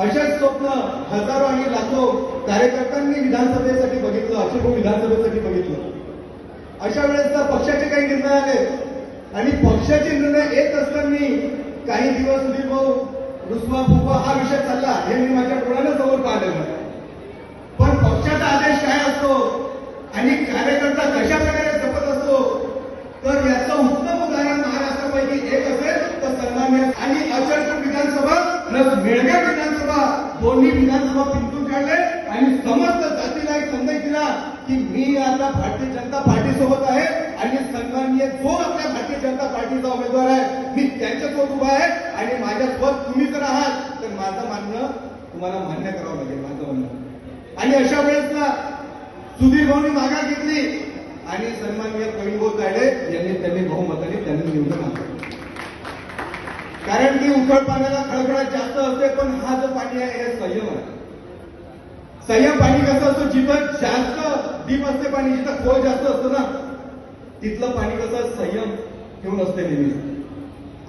अशाच स्वप्न हजारो आणि लाखो कार्यकर्त्यांनी विधानसभेसाठी बघितलं अशोभू विधानसभेसाठी बघितलं. अशा वेळेस पक्षाचे काही निर्णय आले. आणि पक्षाचे निर्णय येत असताना काही दिवस सुधीर भाऊ रुसवा फुगवा हा विषय चालला हे मी माझ्या डोळ्यानं समोर पाहिलं पण पक्षाचा आदेश काय असतो आणि कार्यकर्ता कशा प्रकारे जपत असतो तर याचं उत्तम उदाहरण महाराष्ट्रापैकी एक असेल तर सन्मान्य आणि अचलपूर विधानसभा प्लस मेळघाट विधानसभा दोन्ही विधानसभा पिंटून काढले आणि समस्त जातीला एक संदेश दिला की मी आता भारतीय जनता पार्टी सोबत आहे आणि सन्माननीय जो आपल्या भारतीय जनता पार्टीचा उमेदवार आहे मी त्यांच्यासोबत उभा आहे आणि माझ्यासोबत तुम्ही जर आहात तर माझं मानणं तुम्हाला मान्य करावं लागेल माझं म्हणणं आणि अशा वेळेसला सुधीर भाऊनी माघार घेतली आणि सन्माननीय कविभाऊ तायडे यांनी त्यांनी बहुमताने त्यांनी निवडून आणलं. कारण की उखळ पाण्याला खळखळा जास्त असते पण हा जो पाणी आहे हे संयम आहे. संयम पाणी कसं असतं? जिथं जास्त डीप असते पाणी जिथं खोल जास्त असतं ना तिथलं पाणी कसं संयम ठेवून असते नेहमी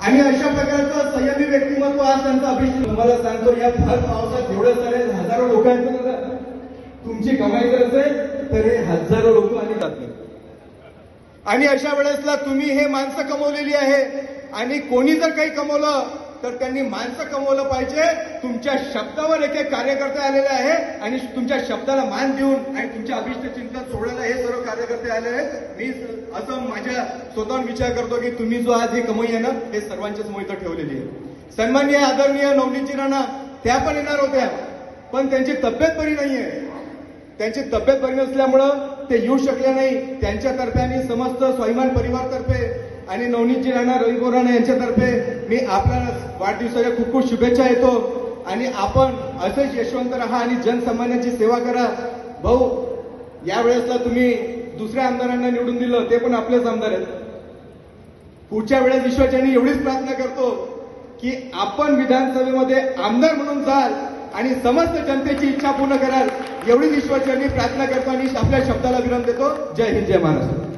आणि अशा प्रकारचं संयमी व्यक्तिमत्व आज त्यांचा अभिषेक तुम्हाला सांगतो या भर पावसात एवढे सारे हजारो लोक आहेत ना तुमची कमाई जर असेल तर हे हजारो लोक आणि जातील आणि अशा वेळेसला तुम्ही हे माणसं कमवलेली आहे आणि कोणी जर काही कमवलं तर त्यांनी माणसं कमवलं पाहिजे. तुमच्या शब्दावर एक एक कार्यकर्ते आलेले आहे आणि तुमच्या शब्दाला मान देऊन आणि तुमच्या अभिष्ट चिंतन सोडायला हे सर्व कार्यकर्ते आले आहेत. मी असं माझ्या स्वतःहून विचार करतो की तुम्ही जो आज ही कमाई आहे ना हे सर्वांच्या समोर इथं ठेवलेली आहे. सन्माननीय आदरणीय नवनीतजी राणा त्या पण येणार होत्या पण त्यांची तब्येत बरी नाहीये. त्यांची तब्येत बरी नसल्यामुळं ते येऊ शकले नाही. त्यांच्यातर्फे आणि समस्त स्वाभिमान परिवारतर्फे आणि नवनीतजी राणा रवी बोराणा यांच्यातर्फे मी आपल्याला वाढदिवसाच्या खूप खूप शुभेच्छा येतो आणि आपण असंच यशवंत राहा आणि जनसामान्यांची सेवा करा. भाऊ यावेळेसला तुम्ही दुसऱ्या आमदारांना निवडून दिलं ते पण आपलेच आमदार आहेत. पुढच्या वेळेस विश्वाच्यानी एवढीच प्रार्थना करतो की आपण विधानसभेमध्ये आमदार म्हणून जाल आणि समस्त जनतेची इच्छा पूर्ण कराल एवढीच ईश्वरचरणी प्रार्थना करतो आणि आपल्या शब्दाला विराम देतो. जय हिंद जय महाराष्ट्र.